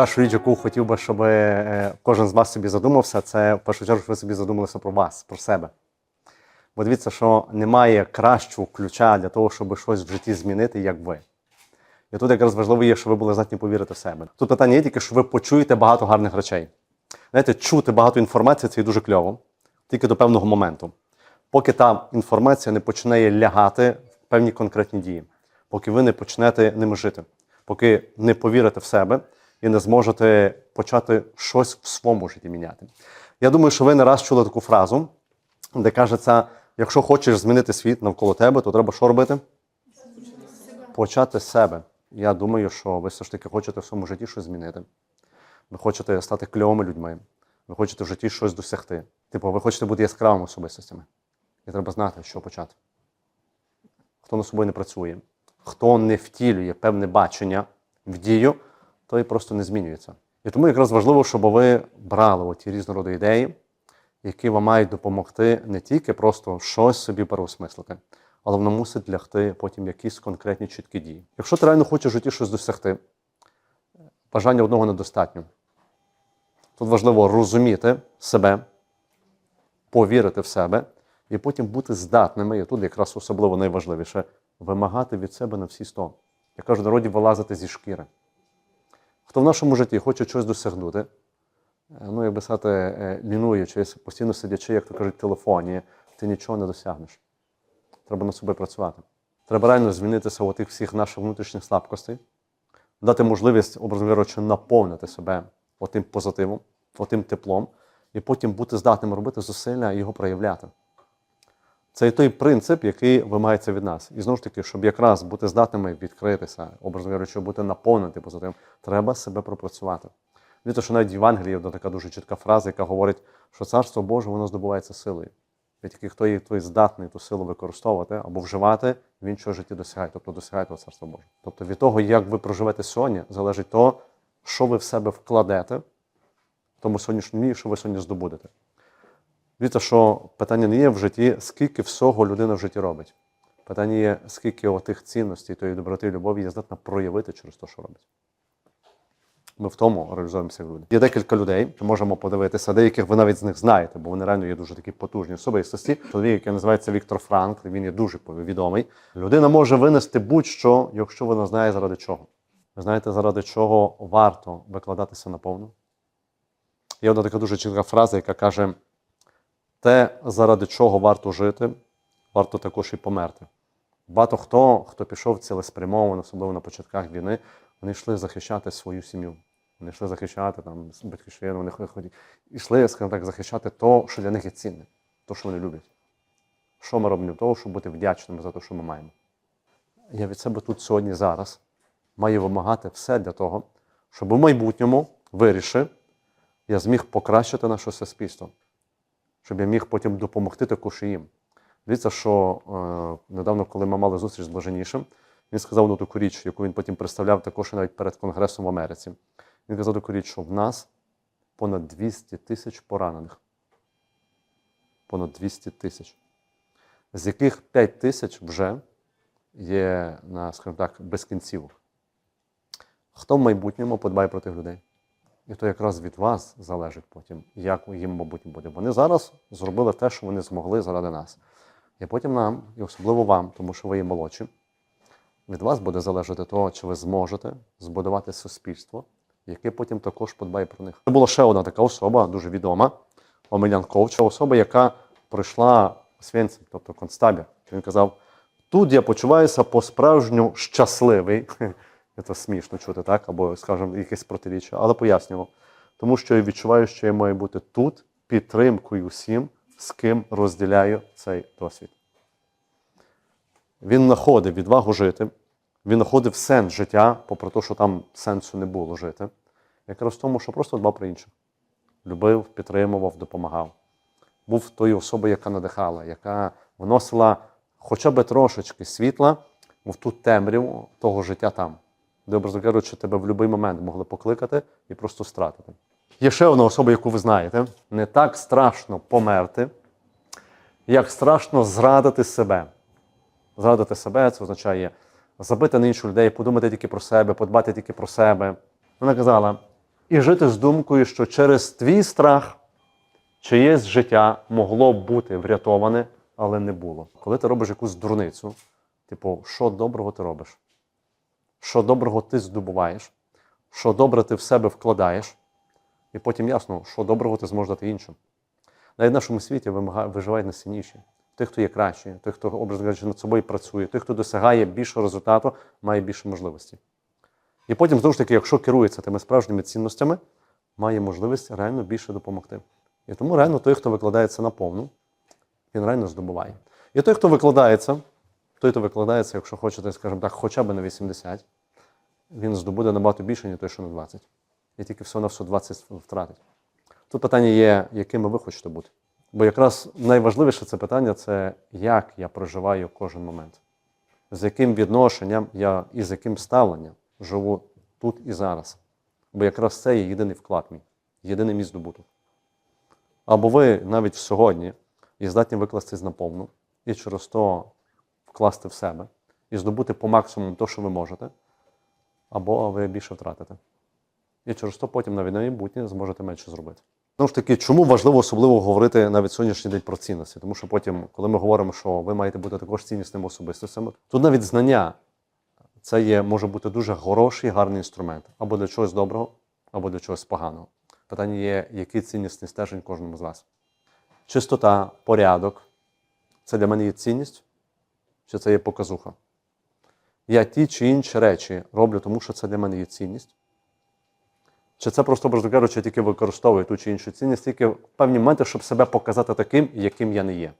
першу річ, яку хотів би, щоб е, кожен з вас собі задумався, це в першу чергу, щоб ви собі задумалися про вас, про себе. Бо дивіться, що немає кращого ключа для того, щоб щось в житті змінити, як ви. І тут якраз важливо є, що ви були здатні повірити в себе. Тут питання є тільки, що ви почуєте багато гарних речей. Знаєте, чути багато інформації це є дуже кльово, тільки до певного моменту. Поки та інформація не починає лягати в певні конкретні дії, поки ви не почнете ними жити, поки не повірите в себе і не зможете почати щось в своєму житті міняти. Я думаю, що ви не раз чули таку фразу, де кажеться: якщо хочеш змінити світ навколо тебе, то треба що робити? Почати з себе. Я думаю, що ви все ж таки хочете в своєму житті щось змінити. Ви хочете стати кльовими людьми, ви хочете в житті щось досягти. Типу, ви хочете бути яскравими особистостями. І треба знати, що почати. Хто над собою не працює, хто не втілює певне бачення в дію, той просто не змінюється. І тому якраз важливо, щоб ви брали оті різного ідеї, які вам мають допомогти не тільки просто щось собі переосмислити, але воно мусить лягти потім якісь конкретні чіткі дії. Якщо ти реально хочеш в житті щось досягти, бажання одного недостатньо. Тут важливо розуміти себе, повірити в себе і потім бути здатними, і тут якраз особливо найважливіше вимагати від себе на всі сто. Я кажу, народі вилазити зі шкіри. Хто в нашому житті хоче щось досягнути, е, ну, як би сказати, е, лінуючись, постійно сидячи, як то кажуть, в телефоні, ти нічого не досягнеш. Треба над собою працювати. Треба реально змінитися у тих всіх наших внутрішніх слабкостей, дати можливість, образно кажучи, наповнити себе отим позитивом, отим теплом, і потім бути здатним робити зусилля і його проявляти. Це той принцип, який вимагається від нас. І знову ж таки, щоб якраз бути здатними відкритися, образно кажучи, бути наповнити позитивом, треба себе пропрацювати. Дивіться, що навіть в Євангелії є така дуже чітка фраза, яка говорить, що царство Боже воно здобувається силою. І тільки хто є той здатний ту силу використовувати або вживати, він чого житті досягає, тобто досягає того царства Боже. Тобто від того, як ви проживете сьогодні, залежить то, що ви в себе вкладете в тому сьогоднішньому дні, що ви сьогодні здобудете. Дивіться, що питання не є в житті, скільки всього людина в житті робить. Питання є, скільки отих цінностей, тої доброти і любові є здатна проявити через те, що робить. Ми в тому реалізуємося як люди. Є декілька людей, що можемо подивитися, деяких ви навіть з них знаєте, бо вони реально є дуже такі потужні особистості. Чоловік, який називається Віктор Франкл, він є дуже відомий. Людина може винести будь-що, якщо вона знає заради чого. Ви знаєте, заради чого варто викладатися наповну? Є одна така дуже чітка фраза, яка каже: те, заради чого варто жити, варто також і померти. Багато хто, хто пішов цілеспрямовано, особливо на початках війни, вони йшли захищати свою сім'ю. Вони йшли захищати там батьківщину, вони ходять. Йшли, скажімо так, захищати то, що для них є цінне, то, що вони люблять. Що ми робимо для того, щоб бути вдячними за те, що ми маємо? Я від себе тут сьогодні, зараз маю вимагати все для того, щоб у майбутньому вирішив, я зміг покращити наше суспільство, щоб я міг потім допомогти також і їм. Дивіться, що е, недавно, коли ми мали зустріч з Блаженнішим, він сказав одну таку річ, яку він потім представляв також навіть перед Конгресом в Америці. Він казав таку річ, що в нас понад 200 тисяч поранених. Понад 200 тисяч. З яких 5 тисяч вже є на, скажімо так, без кінцівок. Хто в майбутньому подбає про тих людей? І то якраз від вас залежить потім, як їм, мабуть, буде. Вони зараз зробили те, що вони змогли заради нас. І потім нам, і особливо вам, тому що ви є молодші, від вас буде залежати того, чи ви зможете збудувати суспільство, яке потім також подбає про них. Це була ще одна така особа, дуже відома, Омелян Ковча, особа, яка пройшла Освєнцим, тобто концтабір. Він казав: тут я почуваюся по-справжньому щасливий. Це смішно чути, так? Або, скажімо, якесь протиріччя, але пояснював. Тому що я відчуваю, що я маю бути тут підтримкою всім, з ким розділяю цей досвід. Він знаходив відвагу жити, він знаходив сенс життя, попри те, що там сенсу не було жити. Якраз в тому, що просто дбав про інших. Любив, підтримував, допомагав. Був тою особою, яка надихала, яка вносила хоча б трошечки світла в ту темряву того життя там, де, образно кажучи, тебе в будь-який момент могли покликати і просто стратити. Є ще одна особа, яку ви знаєте, не так страшно померти, як страшно зрадити себе. Зрадити себе це означає забити на інших людей, подумати тільки про себе, подбати тільки про себе. Вона казала: і жити з думкою, що через твій страх чиєсь життя могло бути врятоване, але не було. Коли ти робиш якусь дурницю, типу, що доброго ти робиш? Що доброго ти здобуваєш, що добре ти в себе вкладаєш, і потім ясно, що доброго ти зможеш дати іншим. Навіть в нашому світі виживають найсильніші. Той, хто є кращий, той, хто образно кажучи, над собою працює, той, хто досягає більшого результату, має більше можливостей. І потім, знову ж таки, якщо керується тими справжніми цінностями, має можливість реально більше допомогти. І тому реально той, хто викладається на повну, він реально здобуває. І той, хто викладається, той, хто викладається, якщо хочете, скажімо так, хоча б на 80, він здобуде набагато більше, ніж той, що на 20. І тільки все на все 20 втратить. Тут питання є, якими ви хочете бути. Бо якраз найважливіше це питання це як я проживаю кожен момент, з яким відношенням я і з яким ставленням живу тут і зараз. Бо якраз це є єдиний вклад мій, єдиний мій здобуток. Або ви навіть сьогодні і здатні викластись наповну, і через то вкласти в себе, і здобути по максимуму те, що ви можете, або ви більше втратите. І через то потім на майбутнє зможете менше зробити. Знову ж таки, чому важливо особливо говорити навіть сьогоднішній день про цінності? Тому що потім, коли ми говоримо, що ви маєте бути також ціннісними особистостями, тут навіть знання це є, може бути дуже хороший, гарний інструмент або для чогось доброго, або для чогось поганого. Питання є, який ціннісний стержень кожному з вас. Чистота, порядок це для мене є цінність, чи це є показуха? Я ті чи інші речі роблю, тому що це для мене є цінність. Чи це просто, образно кажучи, тільки використовую ту чи іншу цінність, тільки в певні моменти, щоб себе показати таким, яким я не є.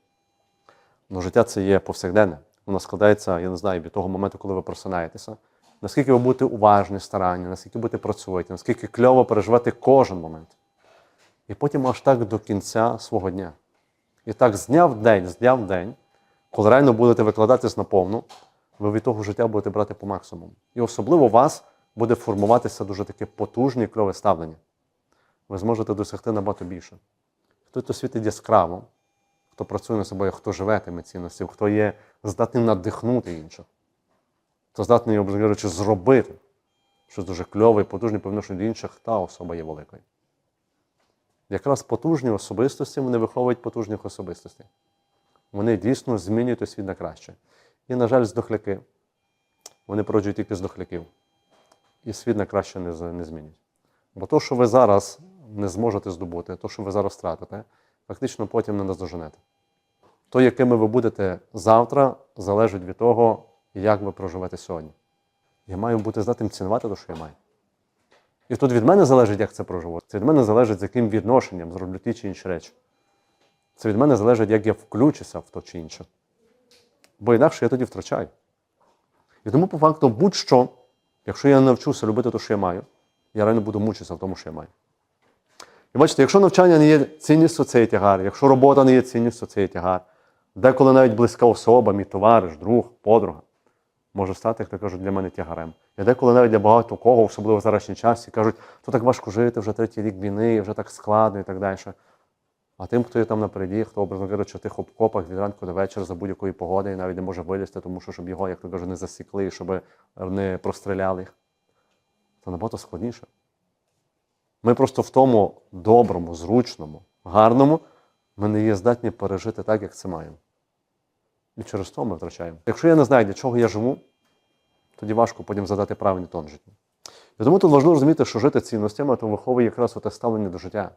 Ну, життя це є повсякденне. Воно складається, я не знаю, від того моменту, коли ви просинаєтеся. Наскільки ви будете уважні, старанні, наскільки будете працювати, наскільки кльово переживати кожен момент. І потім аж так до кінця свого дня. І так з дня в день, з дня в день, коли реально будете викладатись наповну, ви від того життя будете брати по максимуму. І особливо у вас буде формуватися дуже таке потужне і кльове ставлення. Ви зможете досягти набагато більше. Хто то світить яскраво, хто працює над собою, хто живе тими цінностями, хто є здатним надихнути інших, хто здатний, кажучи, зробити щось дуже кльове і потужне по відношенню до інших, та особа є великою. Якраз потужні особистості вони виховують потужних особистостей. Вони дійсно змінюють світ на краще. І, на жаль, здохляки. Вони породжують тільки здохляків. І світ на краще не, не змінять. Бо то, що ви зараз не зможете здобути, то, що ви зараз втратите, фактично потім не наздоженете. То, якими ви будете завтра, залежить від того, як ви проживете сьогодні. Я маю бути здатним цінувати те, що я маю. І тут від мене залежить, як це проживу. Це від мене залежить, з яким відношенням зроблю ті чи інші речі. Це від мене залежить, як я включуся в то чи інше. Бо інакше я тоді втрачаю. І тому, по факту, будь-що, якщо я навчуся любити те, що я маю, я реально буду мучитися в тому, що я маю. І бачите, якщо навчання не є цінністю, це є тягар. Якщо робота не є цінністю, це є тягар. Деколи навіть близька особа, мій товариш, друг, подруга, може стати, як то кажуть, для мене тягарем. І деколи навіть для багато кого, особливо в зарашній часі, кажуть, то так важко жити, вже третій рік війни, вже так складно і так далі. А тим, хто є там напереді, хто, образно кажучи, в тих обкопах від ранку до вечора за будь-якої погоди і навіть не може вилізти, тому що щоб його, як то кажуть, не засікли, щоб не простріляли їх, то набагато складніше. Ми просто в тому доброму, зручному, гарному, ми не є здатні пережити так, як це маємо. І через то ми втрачаємо. Якщо я не знаю, для чого я живу, тоді важко потім задати правильний тон життя. І тому тут важливо розуміти, що жити цінностями, то виховує якраз те ставлення до життя.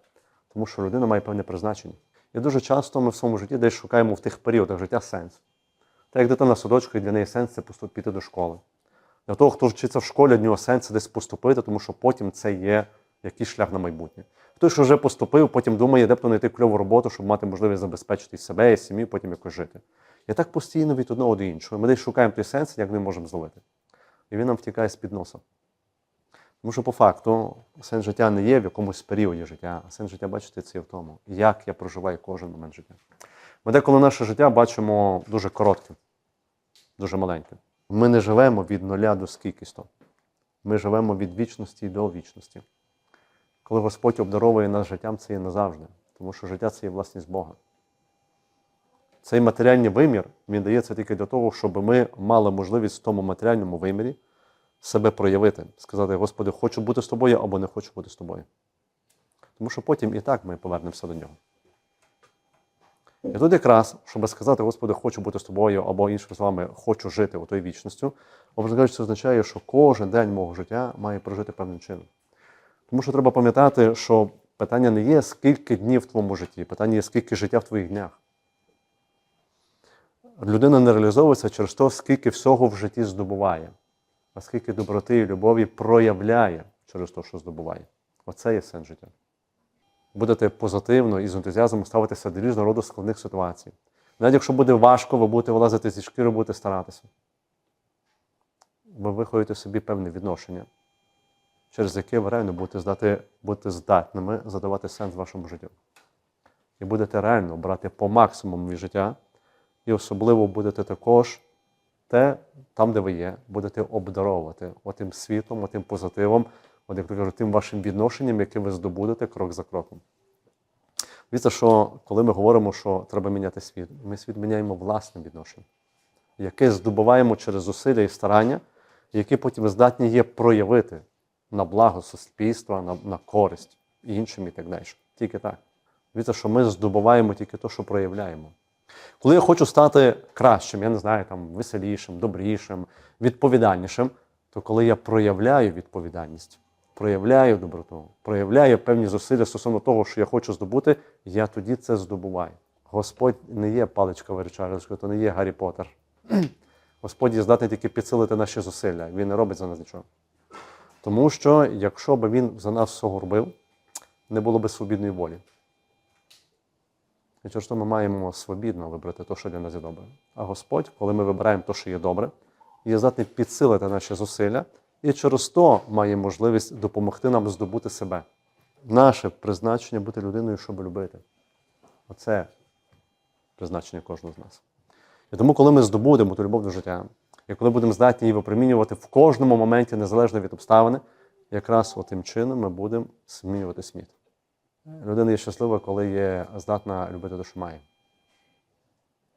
Тому що людина має певне призначення. І дуже часто ми в своєму житті десь шукаємо в тих періодах життя сенс. Так як дитина садочку, і для неї сенс це поступити до школи. Для того, хто вчиться в школі, для нього сенс десь поступити, тому що потім це є якийсь шлях на майбутнє. Хтось, що вже поступив, потім думає, де б то знайти кльову роботу, щоб мати можливість забезпечити себе, і сім'ю, потім якось жити. І так постійно від одного до іншого. Ми десь шукаємо той сенс, як ми можемо зловити. І він нам втікає з-під носа. Тому що по факту сенс життя не є в якомусь періоді життя, а сенс життя, бачите, це є в тому, як я проживаю кожен момент життя. Ми деколи наше життя бачимо дуже коротким, дуже маленьким. Ми не живемо від нуля до скількісто. Ми живемо від вічності до вічності. Коли Господь обдаровує нас життям, це є назавжди, тому що життя це є власність Бога. Цей матеріальний вимір він дається тільки для того, щоб ми мали можливість в тому матеріальному вимірі себе проявити, сказати, Господи, хочу бути з тобою або не хочу бути з тобою. Тому що потім і так ми повернемося до нього. І тут якраз, щоб сказати, Господи, хочу бути з тобою, або іншими словами, хочу жити у той вічністю, кажучи, це означає, що кожен день мого життя має прожити певним чином. Тому що треба пам'ятати, що питання не є, скільки днів в твоєму житті, питання є, скільки життя в твоїх днях. Людина не реалізовується через те, скільки всього в житті здобуває, а скільки доброти і любові проявляє через те, що здобуває. Оце є сенс життя. Будете позитивно і з ентузіазмом ставитися до різного роду складних ситуацій. Навіть якщо буде важко, ви будете вилазити зі шкіри, будете старатися. Ви виховуєте собі певне відношення, через яке ви реально будете, здати, будете здатними задавати сенс вашому життю. І будете реально брати по максимуму від життя, і особливо будете також те, там, де ви є, будете обдаровувати отим світлом, отим позитивом, от як то кажуть, тим вашим відношенням, яке ви здобудете крок за кроком. Дивіться, що коли ми говоримо, що треба міняти світ, ми світ міняємо власним відношенням, яке здобуваємо через зусилля і старання, які потім здатні є проявити на благо суспільства, на, на користь іншим і так далі. Тільки так. Дивіться, що ми здобуваємо тільки те, що проявляємо. Коли я хочу стати кращим, я не знаю, там, веселішим, добрішим, відповідальнішим, то коли я проявляю відповідальність, проявляю доброту, проявляю певні зусилля стосовно того, що я хочу здобути, я тоді це здобуваю. Господь не є паличка виручалочка, то не є Гаррі Поттер. Господь є здатний тільки підсилити наші зусилля. Він не робить за нас нічого. Тому що, якщо б він за нас всього робив, не було б свобідної волі. І через то ми маємо свобідно вибрати те, що для нас є добре. А Господь, коли ми вибираємо те, що є добре, є здатний підсилити наші зусилля, і через то має можливість допомогти нам здобути себе. Наше призначення бути людиною, щоб любити. Оце призначення кожного з нас. І тому, коли ми здобудемо ту любов до життя, і коли будемо здатні її випромінювати в кожному моменті, незалежно від обставини, якраз тим чином ми будемо змінювати світ. Людина є щаслива, коли є здатна любити те, що має.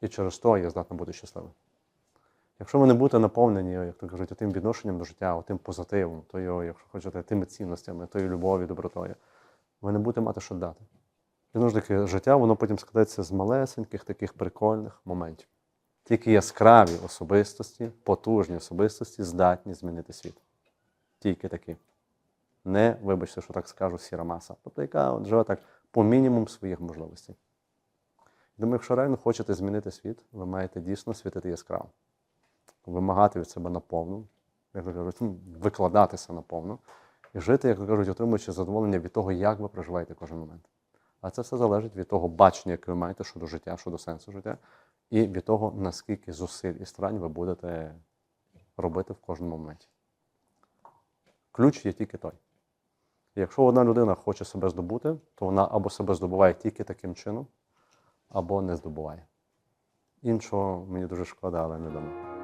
І через то є здатна бути щасливою. Якщо ви не будете наповнені, як то кажуть, тим відношенням до життя, тим позитивом, тою, якщо хочете, тими цінностями, тою любов'ю, добротою, ви не будете мати що дати. І знову ж таки, життя, воно потім складається з малесеньких таких прикольних моментів. Тільки яскраві особистості, потужні особистості здатні змінити світ. Тільки такі. Не, вибачте, що так скажу, сіра маса. Тобто, яка живе так по мінімум своїх можливостей. Думаю, якщо реально хочете змінити світ, ви маєте дійсно світити яскраво. Вимагати від себе наповну, як то кажуть, ну, викладатися наповну і жити, як то кажуть, отримуючи задоволення від того, як ви проживаєте кожен момент. А це все залежить від того бачення, яке ви маєте щодо життя, щодо сенсу життя, і від того, наскільки зусиль і старань ви будете робити в кожному моменті. Ключ є тільки той. Якщо одна людина хоче себе здобути, то вона або себе здобуває тільки таким чином, або не здобуває. Іншого мені дуже шкода, але не дано.